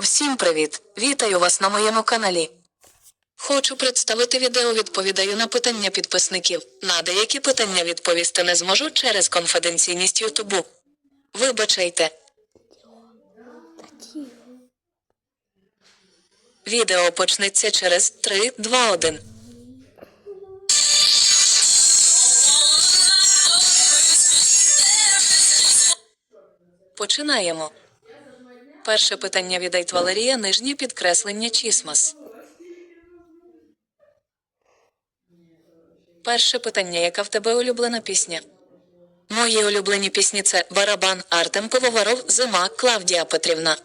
Всім привіт! Вітаю вас на моєму каналі. Хочу представити відео відповідаю на питання підписників. На деякі питання відповісти не зможу через конфіденційність Ютубу. Вибачайте. Відео почнеться через 3, 2, 1. Починаємо. Перше питання від Валерія нижнє підкреслення Чісмас. Перше питання, яка в тебе улюблена пісня? Мої улюблені пісні це Барабан, Артем Пивоваров, Зима, Клавдія Петрівна.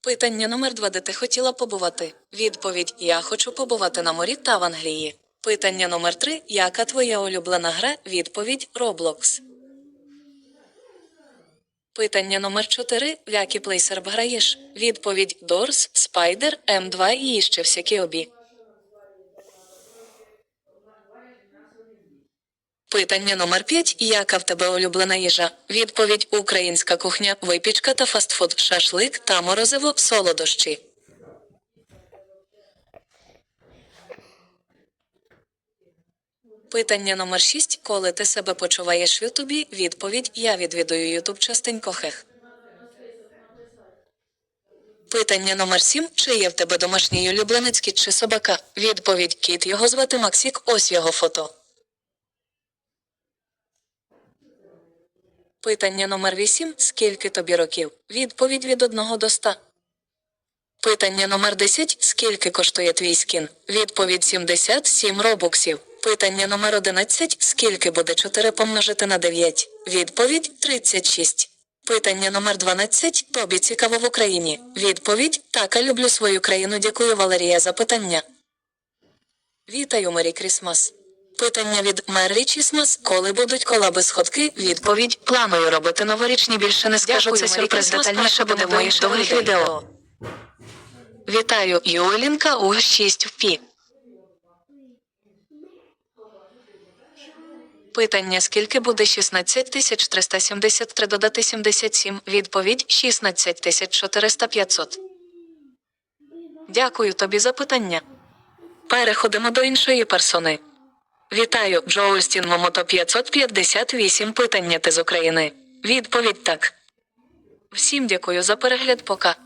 Питання номер два, де ти хотіла побувати? Відповідь: Я хочу побувати на морі та в Англії. Питання номер три, яка твоя улюблена гра? Відповідь Roblox. Питання номер 4. В який плейсерб граєш? Відповідь Дорс, Спайдер, М2 і іще всякі обі. Питання номер 5. Яка в тебе улюблена їжа? Відповідь Українська кухня, випічка та фастфуд, шашлик та морозиво, солодощі. Питання номер 6. Коли ти себе почуваєш в Ютубі? Відповідь Я відвідую Ютуб частенько хех. Питання номер 7. Чи є в тебе домашній улюбленець кіт чи собака? Відповідь Кіт його звати Максік, ось його фото. Питання номер 8. Скільки тобі років? Відповідь від 1 до 100. Питання номер 10. Скільки коштує твій скін? Відповідь 77 робоксів. Питання номер 11. Скільки буде 4 помножити на 9? Відповідь 36. Питання номер 12. Тобі цікаво в Україні. Відповідь Так, люблю свою країну. Дякую, Валерія, за питання. Вітаю, Мері Крісмас. Питання від Меррі Чісмас. Коли будуть колаби сходки? Відповідь Планую робити новорічні більше не скажу. Дякую, Це Мері сюрприз Крісмас. детальніше буде в моїх довгих відео. Вітаю, Юлінка у 6 в Пі. Питання скільки буде 16 373 додати 77? Відповідь 16 400 500. Дякую тобі за питання. Переходимо до іншої персони. Вітаю, Джоустін Момото 558 питання ти з України. Відповідь так. Всім дякую за перегляд. Пока.